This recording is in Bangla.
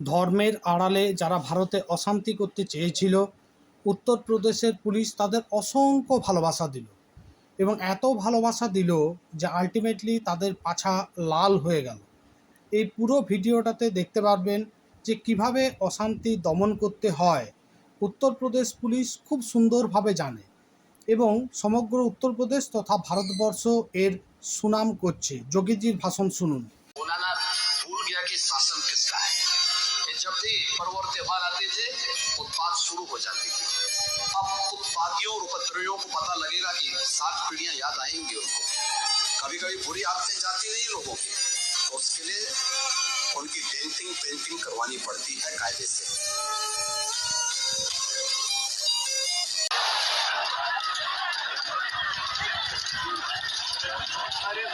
ধর্মের আড়ালে যারা ভারতে অশান্তি করতে চেয়েছিল উত্তরপ্রদেশের পুলিশ তাদের অসংখ্য ভালোবাসা দিল এবং এত ভালোবাসা দিল যে আলটিমেটলি তাদের পাছা লাল হয়ে গেল। এই পুরো ভিডিওটাতে দেখতে পারবেন যে কীভাবে অশান্তি দমন করতে হয়। উত্তরপ্রদেশ পুলিশ খুব সুন্দরভাবে জানে এবং সমগ্র উত্তরপ্রদেশ তথা ভারতবর্ষ এর সুনাম করছে। যোগীজির ভাষণ শুনুন। जब भी परवर त्योहार आते थे, उत्पाद शुरू हो जाती थी। अब उत्पादियों और उपद्रवियों को पता लगेगा कि सात पीढ़ियाँ याद आएँगी उनको। कभी कभी बुरी आदतें जाती रही लोगों की तो उसके लिए उनकी डेंटिंग पेंटिंग करवानी पड़ती है कायदे से। अरे